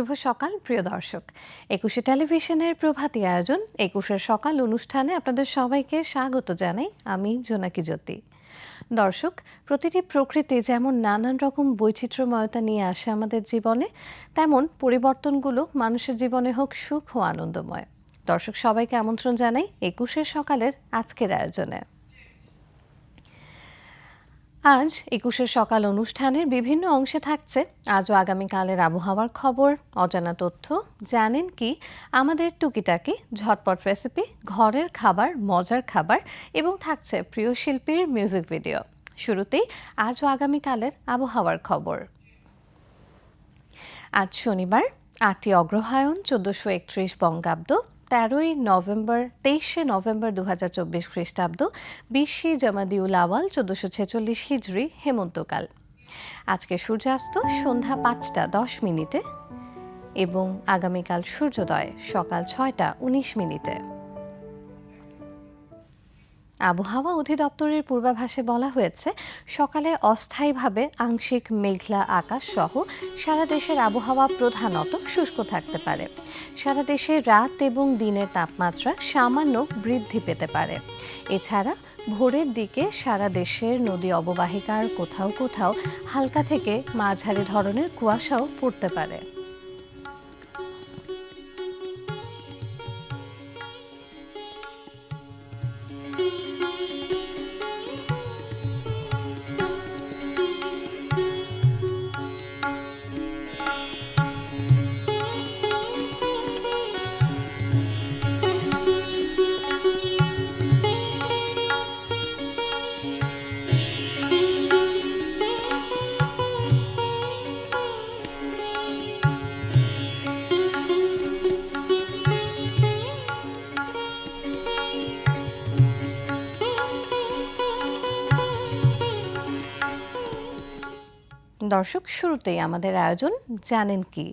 শুভ সকাল, প্রিয় দর্শক। একুশে টেলিভিশনের প্রভাতী আয়োজন, একুশের সকাল অনুষ্ঠানে আপনাদের সবাইকে স্বাগত জানাই আমি জোনাকি জ্যোতি। দর্শক, প্রতিটি প্রকৃতি যেমন নানান রকম বৈচিত্র্যময়তা নিয়ে আসে আমাদের জীবনে, তেমন পরিবর্তনগুলো মানুষের জীবনে হোক সুখ ও আনন্দময়। দর্শক, সবাইকে আমন্ত্রণ জানাই একুশের সকালের আজকের আয়োজনে। আজ একুশের সকাল অনুষ্ঠানের বিভিন্ন অংশে থাকছে আজও আগামীকালের আবহাওয়ার খবর, অজানা তথ্য, জানেন কি আমাদের টুকিটাকি, ঝটপট রেসিপি ঘরের খাবার, মজার খাবার এবং থাকছে প্রিয় শিল্পীর মিউজিক ভিডিও শুরুতেই আজও আগামীকালের আবহাওয়ার খবর। আজ শনিবার আটই অগ্রহায়ণ, চোদ্দশো একত্রিশ বঙ্গাব্দ তেরোই নভেম্বর, তেইশে নভেম্বর দু হাজার চব্বিশ খ্রিস্টাব্দ, বিশে জামাদিউল আওয়াল, চোদ্দশো ছেচল্লিশ হিজড়ি হেমন্তকাল। আজকে সূর্যাস্ত সন্ধ্যা পাঁচটা দশ মিনিটে এবং আগামীকাল সূর্যোদয় সকাল ছয়টা উনিশ মিনিটে। আবহাওয়া অধিদপ্তরের পূর্বাভাসে বলা হয়েছে, সকালে অস্থায়ীভাবে আংশিক মেঘলা আকাশ সহ সারা দেশের আবহাওয়া প্রধানত শুষ্ক থাকতে পারে। সারা দেশে রাত এবং দিনের তাপমাত্রা সামান্য বৃদ্ধি পেতে পারে। এছাড়া ভোরের দিকে সারা দেশের নদী অববাহিকার কোথাও কোথাও হালকা থেকে মাঝারি ধরনের কুয়াশাও পড়তে পারে। দর্শক, শুরুতেই আমাদের আয়োজন জানেন কি?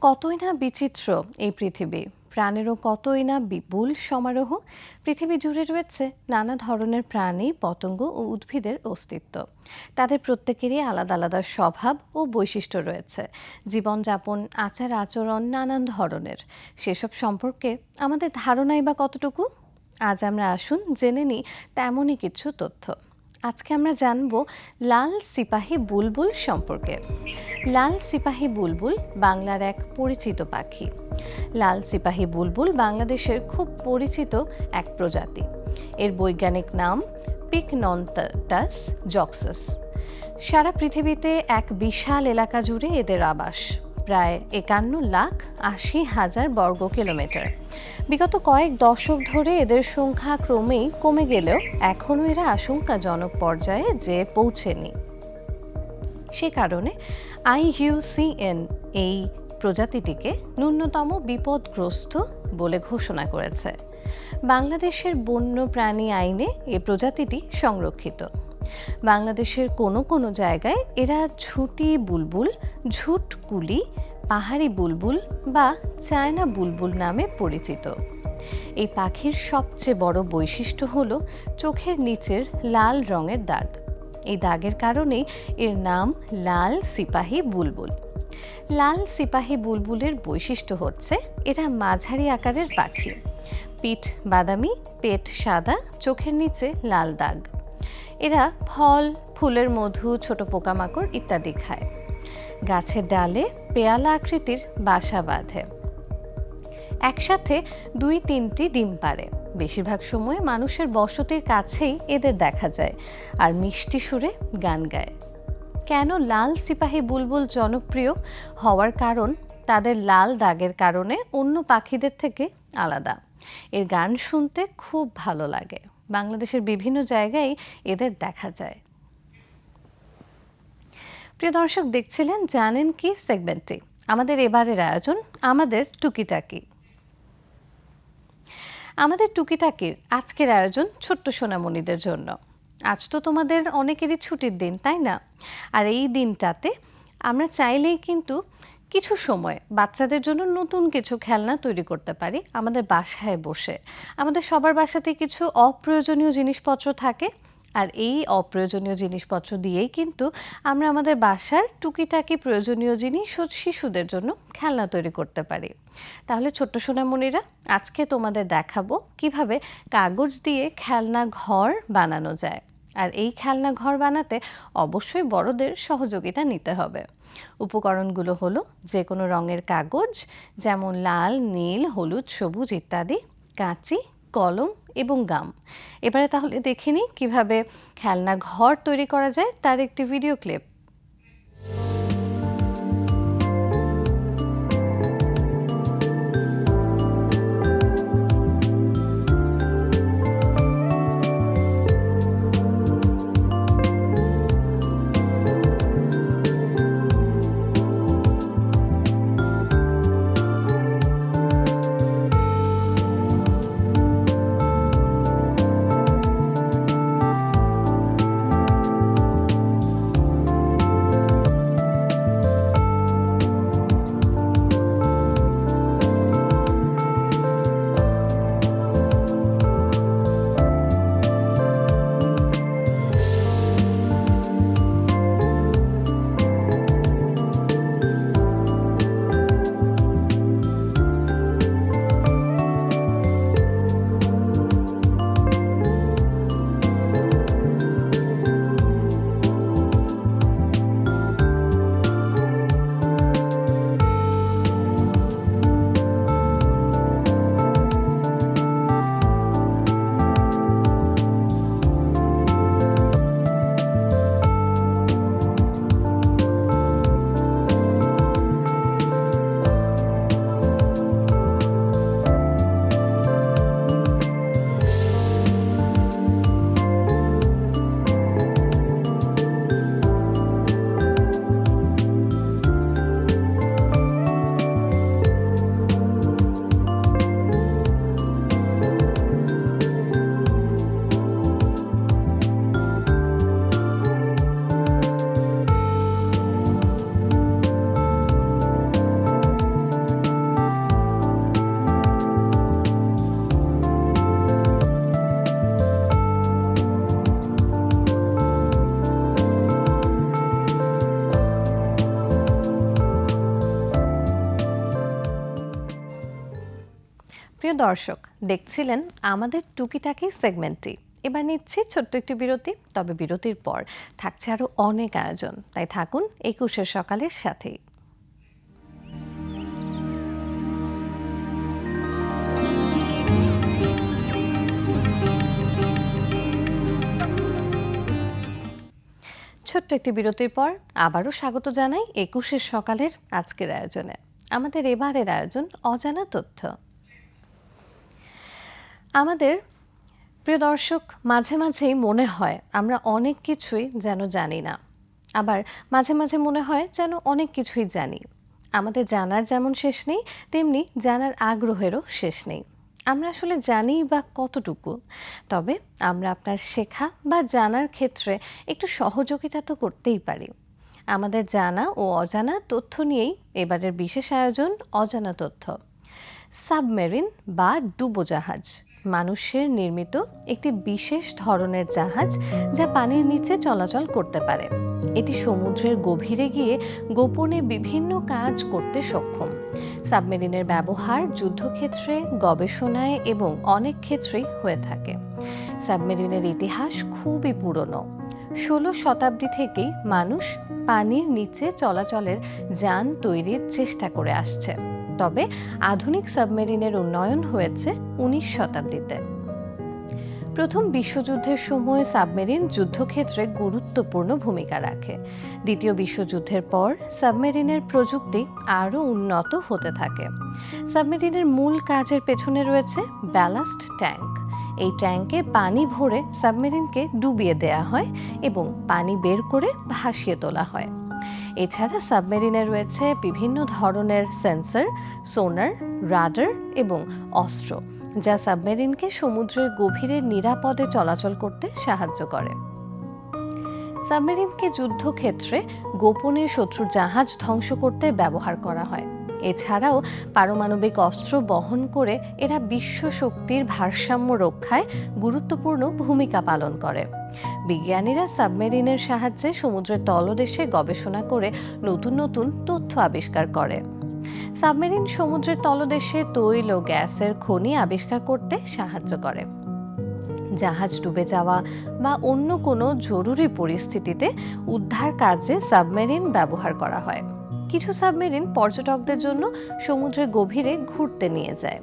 কতই না বিচিত্র এই পৃথিবী। প্রাণেরও কতই না বিপুল সমারোহ। পৃথিবী জুড়ে রয়েছে নানা ধরনের প্রাণী, পতঙ্গ ও উদ্ভিদের অস্তিত্ব। তাদের প্রত্যেকেরই আলাদা আলাদা স্বভাব ও বৈশিষ্ট্য রয়েছে। জীবনযাপন, আচার আচরণ নানান ধরনের। সেসব সম্পর্কে আমাদের ধারণাই বা কতটুকু? আজ আমরা আসুন জেনে নিই তেমনই কিছু তথ্য। আজকে আমরা জানব লাল সিপাহী বুলবুল সম্পর্কে। লাল সিপাহী বুলবুল বাংলার এক পরিচিত পাখি। লাল সিপাহী বুলবুল বাংলাদেশের খুব পরিচিত এক প্রজাতি। এর বৈজ্ঞানিক নাম পিকনন্টাস জক্সাস। সারা পৃথিবীতে এক বিশাল এলাকা জুড়ে এদের আবাস। প্রায় একান্ন লাখ আশি হাজার বর্গ কিলোমিটার। বিগত কয়েক দশক ধরে এদের সংখ্যা ক্রমেই কমে গেলেও এখনও এরা আশঙ্কাজনক পর্যায়ে যে পৌঁছেনি। সে কারণে আইইউসিএন এই প্রজাতিটিকে ন্যূনতম বিপদগ্রস্ত বলে ঘোষণা করেছে। বাংলাদেশের বন্য প্রাণী আইনে এ প্রজাতিটি সংরক্ষিত। বাংলাদেশের কোনো কোনো জায়গায় এরা ঝুটি বুলবুল ঝুটকুলি পাহাড়ি বুলবুল বা চায়না বুলবুল নামে পরিচিত। এই পাখির সবচেয়ে বড় বৈশিষ্ট্য হল চোখের নিচের লাল রঙের দাগ। এই দাগের কারণেই এর নাম লাল সিপাহী বুলবুল। লাল সিপাহী বুলবুলের বৈশিষ্ট্য হচ্ছে এরা মাঝারি আকারের পাখি। পিঠ বাদামি, পেট সাদা, চোখের নিচে লাল দাগ। এরা ফল, ফুলের মধু, ছোট পোকামাকড় ইত্যাদি খায়। গাছের ডালে পেয়ালা আকৃতির বাসা বাঁধে। একসাথে দুই তিনটি ডিম পারে বেশিরভাগ সময় মানুষের বসতির কাছেই এদের দেখা যায় আর মিষ্টি সুরে গান গায়। কেন লাল সিপাহী বুলবুল জনপ্রিয় হওয়ার কারণ তাদের লাল দাগের কারণে অন্য পাখিদের থেকে আলাদা। এর গান শুনতে খুব ভালো লাগে। বাংলাদেশের বিভিন্ন জায়গায় এদের দেখা যায়। প্রিয় দর্শক, দেখছিলেন, জানেন কি সেগমেন্টটি? আমাদের এবারের আয়োজন, আমাদের টুকিটাকি। আমাদের টুকিটাকির আজকের আয়োজন ছোট্ট সোনামণিদের জন্য। আজ তো তোমাদের অনেকেরই ছুটির দিন, তাই না? আর এই দিনটাতে আমরা চাইলেই কিন্তু কিছু সময় বাচ্চাদের জন্য নতুন কিছু খেলনা তৈরি করতে পারি আমাদের বাসায় বসে। আমাদের সবার বাসাতে কিছু অপ্রয়োজনীয় জিনিসপত্র থাকে আর এই অপ্রয়োজনীয় জিনিসপত্র দিয়েই কিন্তু আমরা আমাদের বাসার টুকিটাকি প্রয়োজনীয় জিনিস শিশুদের জন্য খেলনা তৈরি করতে পারি। তাহলে ছোট্ট সোনামণিরা, আজকে তোমাদের দেখাবো কীভাবে কাগজ দিয়ে খেলনা ঘর বানানো যায়। আর এই খেলনা ঘর বানাতে অবশ্যই বড়দের সহযোগিতা নিতে হবে। উপকরণগুলো হলো যে কোনো রঙের কাগজ, যেমন লাল, নীল, হলুদ, সবুজ ইত্যাদি, কাঁচি, কলম এবং গাম। এবারে তাহলে দেখে নিই কীভাবে খেলনা ঘর তৈরি করা যায়, তার একটি ভিডিও ক্লিপ। প্রিয় দর্শক, দেখছিলেন আমাদের টুকিটাকি সেগমেন্টটি। এবার নিচ্ছি ছোট্ট একটি বিরতি, তবে বিরতির পর থাকছে আরও অনেক আয়োজন। তাই থাকুন একুশের সকালের সাথেই। ছোট্ট একটি বিরতির পর আবারও স্বাগত জানাই একুশের সকালের আজকের আয়োজনে। আমাদের এবারের আয়োজন অজানা তথ্য। আমাদের প্রিয় দর্শক, মাঝে মাঝেই মনে হয় আমরা অনেক কিছুই যেন জানি না। আবার মাঝে মাঝে মনে হয় যেন অনেক কিছুই জানি। আমাদের জানার যেমন শেষ নেই, তেমনি জানার আগ্রহেরও শেষ নেই। আমরা আসলে জানি বা কতটুকু, তবে আমরা আপনার শেখা বা জানার ক্ষেত্রে একটু সহযোগিতা তো করতেই পারি। আমাদের জানা ও অজানা তথ্য নিয়েই এবারের বিশেষ আয়োজন অজানা তথ্য। সাবমেরিন বা ডুবোজাহাজ। মানুষের নির্মিত একটি বিশেষ ধরনের জাহাজ যা পানির নিচে চলাচল করতে পারে। এটি সমুদ্রের গভীরে গিয়ে গোপনে বিভিন্ন কাজ করতে সক্ষম। সাবমেরিনের ব্যবহার যুদ্ধক্ষেত্রে, গবেষণায় এবং অনেক ক্ষেত্রেই হয়ে থাকে। সাবমেরিনের ইতিহাস খুবই পুরনো। ষোলো শতাব্দী থেকেই মানুষ পানির নিচে চলাচলের যান তৈরির চেষ্টা করে আসছে। তবে আধুনিক সাবমেরিনের উন্নয়ন হয়েছে উনিশ শতাব্দীতে। প্রথম বিশ্বযুদ্ধের সময় সাবমেরিন যুদ্ধক্ষেত্রে গুরুত্বপূর্ণ ভূমিকা রাখে। দ্বিতীয় বিশ্বযুদ্ধের পর সাবমেরিনের প্রযুক্তি আরও উন্নত হতে থাকে। সাবমেরিনের মূল কাজের পেছনে রয়েছে ব্যালাস্ট ট্যাঙ্ক। এই ট্যাঙ্কে পানি ভরে সাবমেরিনকে ডুবিয়ে দেয়া হয় এবং পানি বের করে ভাসিয়ে তোলা হয়। এছাড়া সাবমেরিনে রয়েছে বিভিন্ন ধরনের সেন্সর, সোনার, রাডার এবং অস্ত্র, যা সাবমেরিনকে সমুদ্রের গভীরে নিরাপদে চলাচল করতে সাহায্য করে। সাবমেরিনকে যুদ্ধক্ষেত্রে গোপনে শত্রুর জাহাজ ধ্বংস করতে ব্যবহার করা হয়। এছাড়াও পারমাণবিক অস্ত্র বহন করে এরা বিশ্ব শক্তির ভারসাম্য রক্ষায় গুরুত্বপূর্ণ ভূমিকা পালন করে। বিজ্ঞানীরা সাবমেরিনের সাহায্যে সমুদ্রের তলদেশে গবেষণা করে নতুন নতুন তথ্য আবিষ্কার করে। সাবমেরিন সমুদ্রের তলদেশে তৈল ও গ্যাসের খনি আবিষ্কার করতে সাহায্য করে। জাহাজ ডুবে যাওয়া বা অন্য কোনো জরুরি পরিস্থিতিতে উদ্ধার কাজে সাবমেরিন ব্যবহার করা হয়। কিছু সাবমেরিন পর্যটকদের জন্য সমুদ্রের গভীরে ঘুরতে নিয়ে যায়।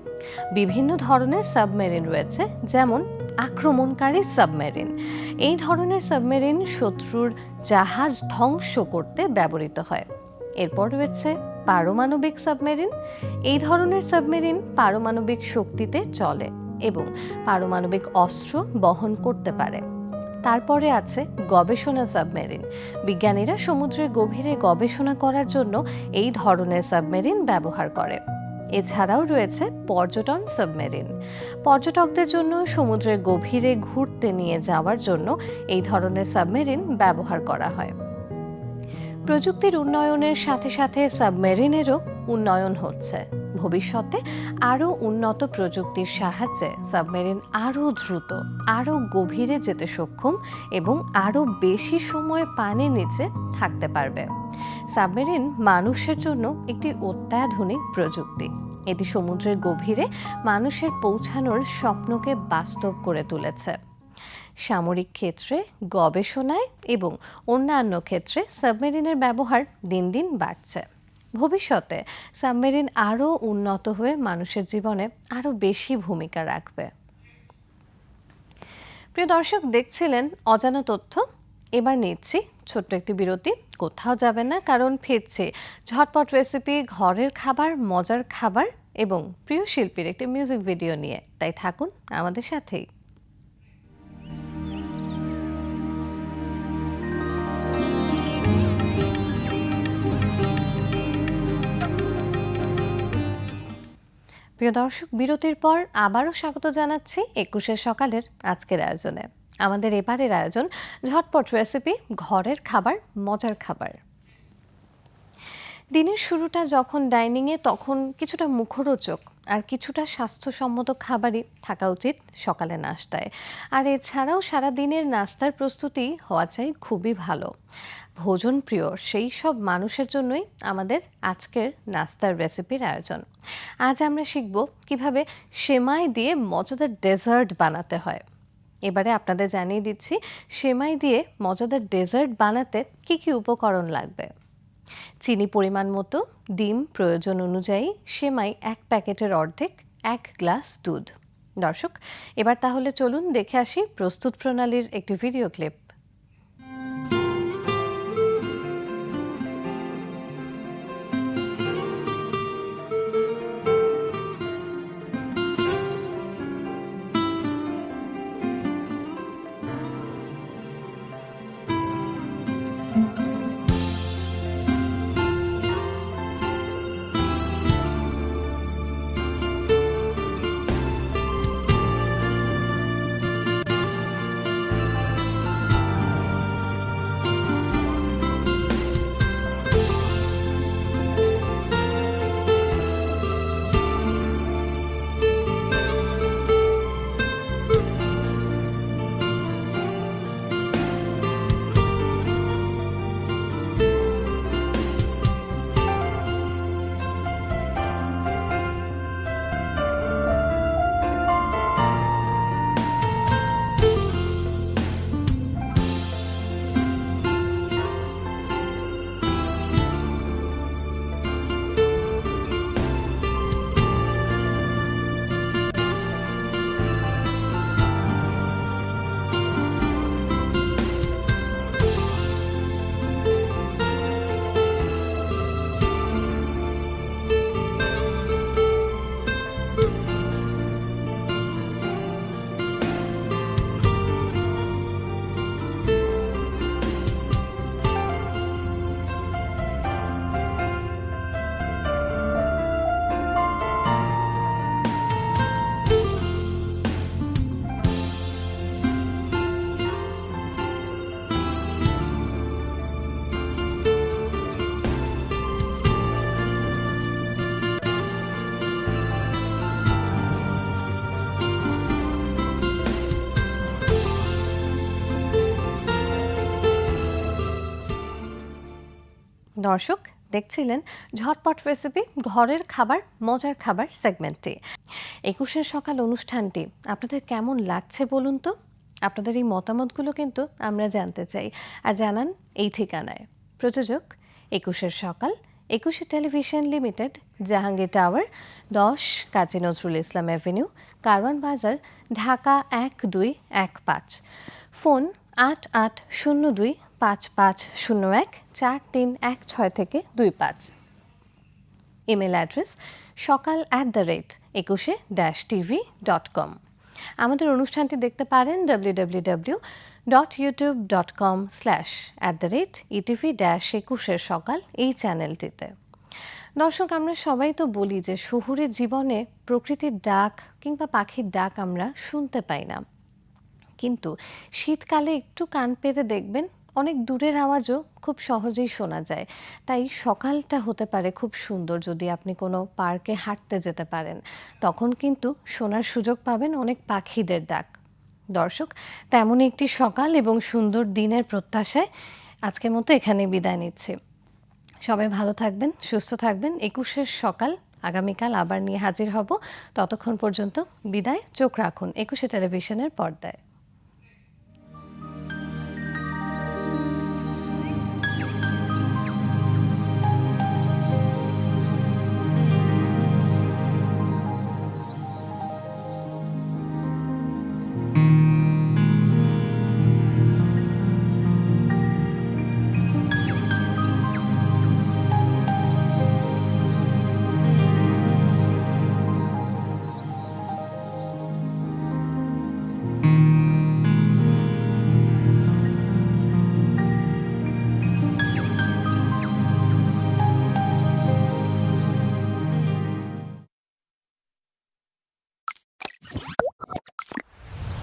বিভিন্ন ধরনের সাবমেরিন রয়েছে, যেমন আক্রমণকারী সাবমেরিন। এই ধরনের সাবমেরিন শত্রুর জাহাজ ধ্বংস করতে ব্যবহৃত হয়। এরপর রয়েছে পারমাণবিক সাবমেরিন। এই ধরনের সাবমেরিন পারমাণবিক শক্তিতে চলে এবং পারমাণবিক অস্ত্র বহন করতে পারে। তারপরে আছে গবেষণা সাবমেরিন। বিজ্ঞানীরা সমুদ্রের গভীরে গবেষণা করার জন্য এই ধরনের সাবমেরিন ব্যবহার করে। এছাড়াও রয়েছে পর্যটন সাবমেরিন। পর্যটকদের জন্য সমুদ্রের গভীরে ঘুরতে নিয়ে যাওয়ার জন্য এই ধরনের সাবমেরিন ব্যবহার করা হয়। প্রযুক্তির উন্নয়নের সাথে সাথে সাবমেরিনেরও উন্নয়ন হচ্ছে। ভবিষ্যতে আরও উন্নত প্রযুক্তির সাহায্যে সাবমেরিন আরও দ্রুত, আরও গভীরে যেতে সক্ষম এবং আরও বেশি সময় পানির নিচে থাকতে পারবে। সাবমেরিন মানুষের জন্য একটি অত্যাধুনিক প্রযুক্তি। এটি সমুদ্রের গভীরে মানুষের পৌঁছানোর স্বপ্নকে বাস্তব করে তুলেছে। সামরিক ক্ষেত্রে, গবেষণায় এবং অন্যান্য ক্ষেত্রে সাবমেরিনের ব্যবহার দিন দিন বাড়ছে। ভবিষ্যতে সাবমেরিন আরও উন্নত হয়ে মানুষের জীবনে আরও বেশি ভূমিকা রাখবে। প্রিয় দর্শক, দেখছিলেন অজানা তথ্য। এবার নিচ্ছি ছোট্ট একটি বিরতি। কোথাও যাবে না, কারণ ফিরছে। ঝটপট রেসিপি ঘরের খাবার, মজার খাবার এবং প্রিয় শিল্পীর একটি মিউজিক ভিডিও নিয়ে। তাই থাকুন আমাদের সাথেই। প্রিয় দর্শক, বিরতির পর আবারও স্বাগত জানাচ্ছি একুশের সকালের আজকের আয়োজনে। আমাদের এবারের আয়োজন ঝটপট রেসিপি ঘরের খাবার, মজার খাবার। দিনের শুরুটা যখন ডাইনিংয়ে, তখন কিছুটা মুখরোচক আর কিছুটা স্বাস্থ্যসম্মত খাবারই থাকা উচিত সকালে নাস্তায়। আর এছাড়াও সারা দিনের নাস্তার প্রস্তুতি হওয়া চাই খুবই ভালো। ভোজন প্রিয়, সেই সব মানুষের জন্যই আমাদের আজকের নাস্তার রেসিপির আয়োজন। আজ আমরা শিখব কীভাবে সেমাই দিয়ে মজাদার ডেজার্ট বানাতে হয়। এবারে আপনাদের জানিয়ে দিচ্ছি, সেমাই দিয়ে মজাদার ডেজার্ট বানাতে কি কি উপকরণ লাগবে। চিনি পরিমাণ মতো, ডিম প্রয়োজন অনুযায়ী, সেমাই এক প্যাকেটের অর্ধেক, এক গ্লাস দুধ। দর্শক, এবার তাহলে চলুন দেখে আসি প্রস্তুত প্রণালীর একটি ভিডিও ক্লিপ। দর্শক, দেখছিলেন ঝটপট রেসিপি ঘরের খাবার, মজার খাবার সেগমেন্টটি একুশের সকাল অনুষ্ঠানটি, আপনাদের কেমন লাগছে বলুন তো? আপনাদের এই মতামতগুলো কিন্তু আমরা জানতে চাই। আর জানান এই ঠিকানায়। প্রযোজক, একুশের সকাল, একুশে টেলিভিশন লিমিটেড, জাহাঙ্গীর টাওয়ার, দশ কাজী নজরুল ইসলাম অ্যাভিনিউ, কারওয়ান বাজার, ঢাকা এক দুই এক পাঁচ। ফোন আট আট শূন্য দুই পাঁচ পাঁচ শূন্য এক, চার তিন এক ছয় থেকে দুই পাঁচ। ইমেল অ্যাড্রেস সকাল at the rate Ekushey dash TV dot com আমাদের অনুষ্ঠানটি দেখতে পারেন W W W dot YouTube dot com slash at the rate ETV dash একুশের সকাল এই চ্যানেলটিতে দর্শক, আমরা সবাই তো বলি যে শহুরের জীবনে প্রকৃতির ডাক কিংবা পাখির ডাক আমরা শুনতে পাই না। কিন্তু শীতকালে একটু কান পেতে দেখবেন অনেক দূরের আওয়াজও খুব সহজেই শোনা যায়। তাই সকালটা হতে পারে খুব সুন্দর যদি আপনি কোনো পার্কে হাঁটতে যেতে পারেন। তখন কিন্তু শোনার সুযোগ পাবেন অনেক পাখিদের ডাক। দর্শক, তেমনই একটি সকাল এবং সুন্দর দিনের প্রত্যাশায় আজকের মতো এখানে বিদায় নিচ্ছি। সবাই ভালো থাকবেন, সুস্থ থাকবেন। একুশের সকাল, আগামীকাল আবার নিয়ে হাজির হব। ততক্ষণ পর্যন্ত বিদায়, চোখ রাখুন। একুশে টেলিভিশনের পর্দায়।